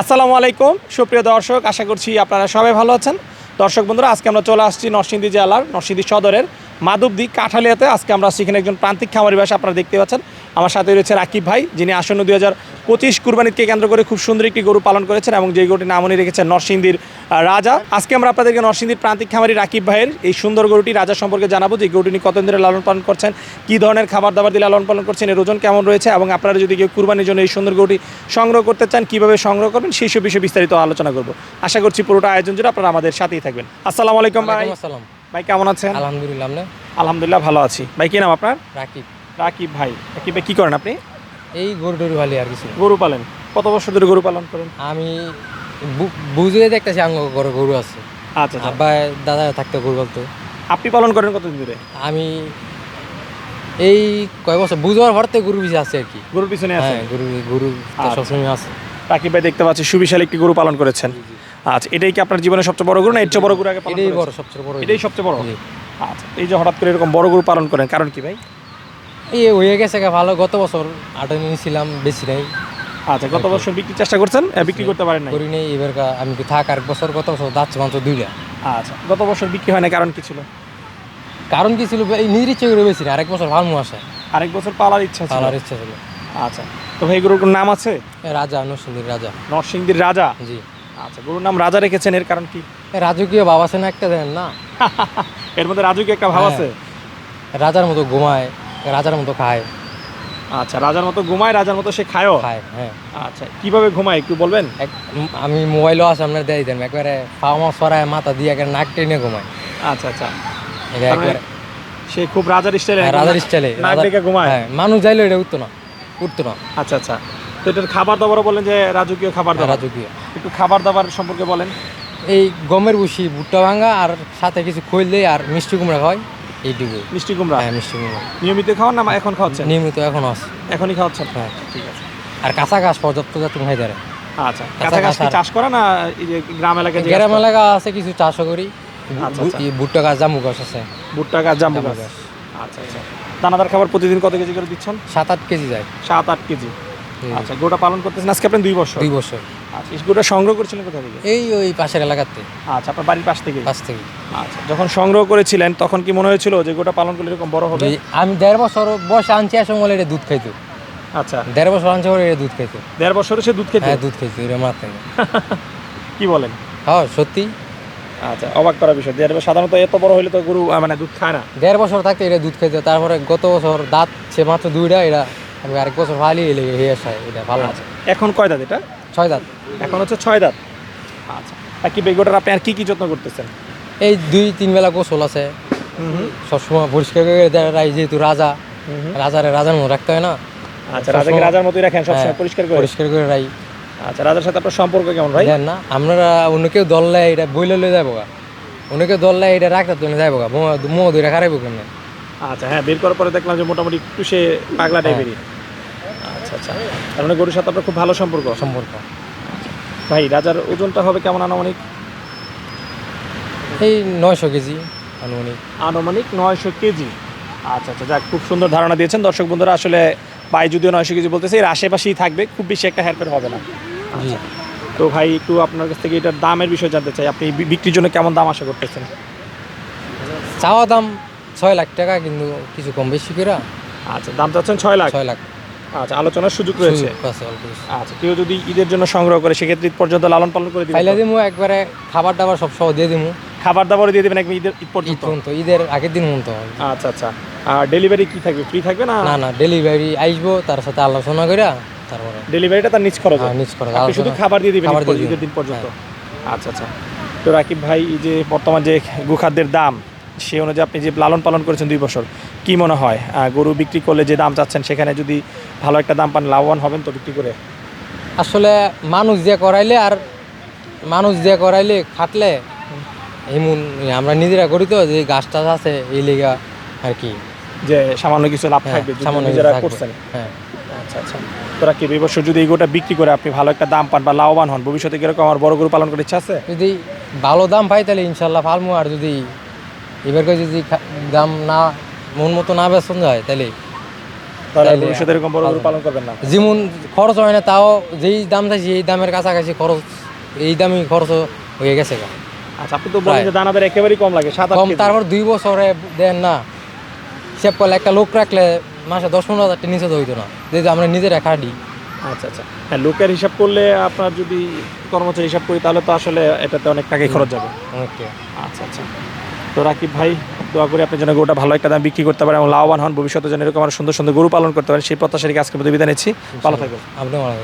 আসসালামু আলাইকুম। সুপ্রিয় দর্শক, আশা করছি আপনারা সবাই ভালো আছেন। দর্শক বন্ধুরা, আজকে আমরা চলে আসছি নরসিংদী জেলার নরসিংদী সদরের মাধবদী কাঠালিয়াতে আজকে আমরা সেখানে একজন প্রান্তিক খামারি বাসা আপনারা দেখতে পাচ্ছেন। আমার সাথে রয়েছে রাকিব ভাই, যিনি আসন্ন দুই হাজার পঁচিশ কুরবানিকে কেন্দ্র করে খুব সুন্দর একটি গরু পালন করেছেন এবং যে গরুটির নাম উনি রেখেছেন নরসিংদীর রাজা। আজকে আমরা আপনাদেরকে নরসিংদীর প্রান্তিক খামারি রাকিব ভাইয়ের এই সুন্দর গরুটি রাজা সম্পর্কে জানাব, যে গরুটি কতদিন ধরে লালন পালন করছেন, কী ধরনের খাবার দাবার দিয়ে লালন পালন করছেন, এর ওজন কেমন রয়েছে এবং আপনারা যদি কেউ কুরবানির জন্য এই সুন্দর গরুটি সংগ্রহ করতে চান, কীভাবে সংগ্রহ করবেন, সেই সব বিষয়ে বিস্তারিত আলোচনা করব। আশা করছি পুরোটা আয়োজন জুড়ে আপনারা আমাদের সাথেই থাকবেন। আসসালামু আলাইকুম ভাই। আসসালাম। ভাই কেমন আছেন? আলহামদুলিল্লাহ আপনি? আলহামদুলিল্লাহ ভালো আছি। ভাই কি নাম আপনার? রাকিব। রাকিব ভাই রাকিব ভাই কী করেন আপনি? এই গরু টরু ভালি আর কিছু গরু পালেন। কত বছর ধরে গরু পালন করেন? আমি বুঝে দেখতেছি আঙ্গ ঘরে গরু আছে। আচ্ছা আচ্ছা। আব্বা দাদা থাকতো গরু বলতো আপনি পালন করেন কতদিন ধরে? আমি এই কয় বছর বুঝবার পর গরু বেশি আছে আর কি। গরুর পিছনে আছে? হ্যাঁ গরু গরু আচ্ছা। সবসময় আছে। রাকিব ভাই দেখতে পাচ্ছি সুবিশাল একটি গরু পালন করেছেন। আচ্ছা এটাই কি আপনার জীবনের সবচেয়ে বড় গরু না এর চেয়ে বড় গরু আগে পালন এটাই বড় সবচেয়ে বড় এটাই সবচেয়ে বড়? আচ্ছা এই যে হঠাৎ করে এরকম বড় গরু পালন করেন কারণ কি ভাই? এই হয়ে গেছে ভালো গত বছর আটা নিয়েছিলাম বেশি নাই। আচ্ছা গত বছর বিক্রির চেষ্টা করছেন? বিক্রি করতে পারেন না করি নেই এবার আমি কি থাক আর বছর গত বছর যাচ্ছে মাত্র দুইটা। আচ্ছা গত বছর বিক্রি হয় না কারণ কি ছিল? কারণ কি ছিল এই নিজের ইচ্ছে করে বেশি আরেক বছর ভালো আসে। আরেক বছর পালার ইচ্ছা ছিল? পালার ইচ্ছা ছিল। আচ্ছা তো ভাই গরুর নাম আছে? রাজা নরসিংদীর রাজা। নরসিংদীর রাজা? জি। আচ্ছা গরুর নাম রাজা রেখেছেন এর কারণ কি? রাজকীয় ভাব আছে না একটা দেন না? এর মধ্যে রাজু কি একটা ভাব হ্যাঁ। আছে? রাজার মতো ঘুমায় রাজার মতো খায়। আচ্ছা রাজার মতো ঘুমায় রাজার মতো সে খায়ও? খায় হ্যাঁ। আচ্ছা কীভাবে ঘুমায় একটু বলবেন? আমি মোবাইলও আছে আপনার দেয় দেন একবারে পাওয়া সরায় মাথা দিয়ে একবারে নাক টেনে ঘুমায়। আচ্ছা আচ্ছা। মানে একবারে। সে খুব রাজার স্টাইলে হ্যাঁ, রাজার স্টাইলে নাক ডেকে ঘুমায়। হ্যাঁ মানুষ যাইলে এটা উঠতো না উঠতো না। আচ্ছা আচ্ছা। তো এটার খাবার দাবারও বলেন যে রাজকীয় খাবার দাবার। রাজকীয়। একটু খাবার দাবার সম্পর্কে বলেন। এই গমের বুসি ভুট্টা ভাঙা আর সাথে কিছু খৈল দেয় আর মিষ্টি কুমড়া খাওয়াই এইটুকু মিষ্টি কুমড়া? হ্যাঁ মিষ্টি কুমড়া। নিয়মিত খাওয়ান না এখন খাওয়াচ্ছেন? নিয়মিত এখন আছে। এখনই খাওয়াচ্ছেন? হ্যাঁ। ঠিক আছে। আর কাঁচা ঘাস পর্যাপ্ত যাতে খাই দাঁড়ে আচ্ছা কাঁচা- চাষ করা না এই যে গ্রাম এলাকায় গ্রাম এলাকা আছে কিছু চাষও করি। আচ্ছা, আচ্ছা। ভুট্টা গাছ জামু গাছ আছে। ভুট্টা গাছ গাছ। গাছ। আচ্ছা আচ্ছা। দানাদার খাবার প্রতিদিন কত কেজি করে দিচ্ছেন? সাত আট কেজি যায়। সাত আট কেজি। আচ্ছা গোটা পালন করতেছেন আজকে আপনি দুই বছর? দুই বছর। আচ্ছা গোটা সংগ্রহ করেছিলেন কোথা থেকে? এই ওই পাশের এলাকাতে। আচ্ছা আপনার বাড়ির পাশ থেকে? পাশ থেকে। আচ্ছা যখন সংগ্রহ করেছিলেন তখন কি মনে হয়েছিল যে গোটা পালন করলে এরকম বড় হবে? আমি দেড় বছর বয়সে আনছি আসে বলে এটা দুধ খাইতো। আচ্ছা। দেড় বছর আনছে বলে এটা দুধ খাইতো। দেড় বছরে সে দুধ খেতে? হ্যাঁ দুধ খাইতো এটা মার থেকে কি বলেন? হ্যাঁ সত্যি। আচ্ছা অবাক করার বিষয়। দেড় বছর সাধারণত এত বড় হলে তো গরু মানে দুধ খায় না। দেড় বছর থাকতে এটা দুধ খাইতো তারপরে গত বছর দাঁত সে মাত্র দুইটা এটা আমি আরেক বছর ভালো লেগে হয়ে আসে এটা ভালো আছে। এখন কয় দাঁত এটা? ছয় দাঁত এখন হচ্ছে ছয় দাঁত আচ্ছা আর কি বেগোটার আপনি আর কি কি যত্ন করতেছেন এই দুই তিন বেলা গোসল আছে সবসময় পরিষ্কার করে দেয় যেহেতু রাজা রাজারে রাজার মতো রাখতে হয় না আচ্ছা রাজাকে রাজার মতোই রাখেন সবসময় হ্যাঁ, পরিষ্কার করে পরিষ্কার করে রাই আচ্ছা রাজার সাথে আপনার সম্পর্ক কেমন ভাই দেন না আপনারা অন্য কেউ দললে এটা বইলে লয়ে যাব গা অন্য কেউ দললে এটা রাখতে তো যাইবো গা মোহ ধরে খারাইবো কেন আচ্ছা হ্যাঁ বের করার পরে দেখলাম যে মোটামুটি একটু সে পাগলা টাইপেরই আচ্ছা। আচ্ছা তার মানে গরুর সাথে আপনার খুব ভালো সম্পর্ক? সম্পর্ক। ভাই রাজার ওজনটা হবে কেমন আনুমানিক? এই নয়শো কেজি আনুমানিক। আনুমানিক নয়শো কেজি। আচ্ছা আচ্ছা যাক খুব সুন্দর ধারণা দিয়েছেন। দর্শক বন্ধুরা আসলে ভাই যদিও নয়শো কেজি বলতেছে এর আশেপাশেই থাকবে খুব বেশি একটা হেরফের হবে না। তো ভাই একটু আপনার কাছ থেকে এটার দামের বিষয় জানতে চাই। আপনি বিক্রির জন্য কেমন দাম আশা করতেছেন? চাওয়া দাম ছয় লাখ টাকা কিন্তু কিছু কম বেশি করে। আচ্ছা দাম চাচ্ছেন ছয় লাখ? ছয় লাখ। আচ্ছা আলোচনার সুযোগ রয়েছে। আচ্ছা কেউ যদি ঈদের জন্য সংগ্রহ করে সেক্ষেত্রে ঈদ পর্যন্ত লালন পালন করে দিবেন খাইলে তো? দিমু একবারে খাবার দাবার সব সহ দিয়ে দিমু। খাবার দাবারও দিয়ে দেবেন একদম ঈদের ঈদ পর্যন্ত? ঈদের আগের দিন পর্যন্ত। আচ্ছা আচ্ছা। আর ডেলিভারি কি থাকবে? ফ্রি থাকবে না? না না ডেলিভারি আইসবো তার সাথে আলোচনা করে তারপরে ডেলিভারিটা তার নিজ খরচ? হ্যাঁ, নিজ খরচ, আপনি শুধু খাবার দিয়ে দিবেন। ঈদের দিন পর্যন্ত? আচ্ছা আচ্ছা। তো রাকিব ভাই এই যে বর্তমান যে গোখাদ্যের দাম সে অনুযায়ী আপনি যে লালন পালন করেছেন দুই বছর কি মনে হয়? গরু বিক্রি করলে যে দাম চাচ্ছেন সেখানে যদি ভালো একটা দাম পান লাভবান হবেন তো বিক্রি করে? আসলে মানুষ দিয়ে করাইলে আর মানুষ দিয়ে করাইলে খাটলে এমন আমরা নিজেরা করি তো যে গাছ টাছ আছে এই লেগা আর কি। যে সামান্য কিছু লাভ হ্যাঁ, থাকবে নিজেরা করছেন। হ্যাঁ। আচ্ছা আচ্ছা। তো রাকিব এই বছর যদি গোটা বিক্রি করে আপনি ভালো একটা দাম পান বা লাভবান হন ভবিষ্যতে কীরকম আমার বড় গরু পালন করার ইচ্ছা আছে? যদি ভালো দাম পাই তাহলে ইনশাল্লাহ ফালমু আর যদি এবার করে যদি দাম না মন মতো না বেচন যায় তাহলে তাহলে ভবিষ্যতে এরকম বড় গরু পালন করবেন না। যেমন খরচ হয় না তাও যেই দাম চাইছি এই দামের কাছাকাছি খরচ এই দামই খরচ হয়ে গেছে। আচ্ছা আপনি তো বলেন যে দানাদার একেবারেই কম লাগে সাত কম তারপর দুই বছরে দেন না। হিসেব করলে একটা লোক রাখলে মাসে দশ পনেরো হাজার নিচে তো হইতো না। যেহেতু আমরা নিজেরা খাটি। আচ্ছা আচ্ছা। হ্যাঁ লোকের হিসাব করলে আপনার যদি কর্মচারী হিসাব করি তাহলে তো আসলে এটাতে অনেক টাকাই খরচ যাবে। ওকে। আচ্ছা আচ্ছা। তো রাকিব ভাই, দোয়া করি আপনি যেন গরুটা ভালো একটা দাম বিক্রি করতে পারেন এবং লাভবান হন। ভবিষ্যতে যেন এরকম আরও সুন্দর সুন্দর গরু পালন করতে পারেন, সেই প্রত্যাশা রেখে আজকে বিদায় নিচ্ছি। ভালো থাকবেন। আপনি মারা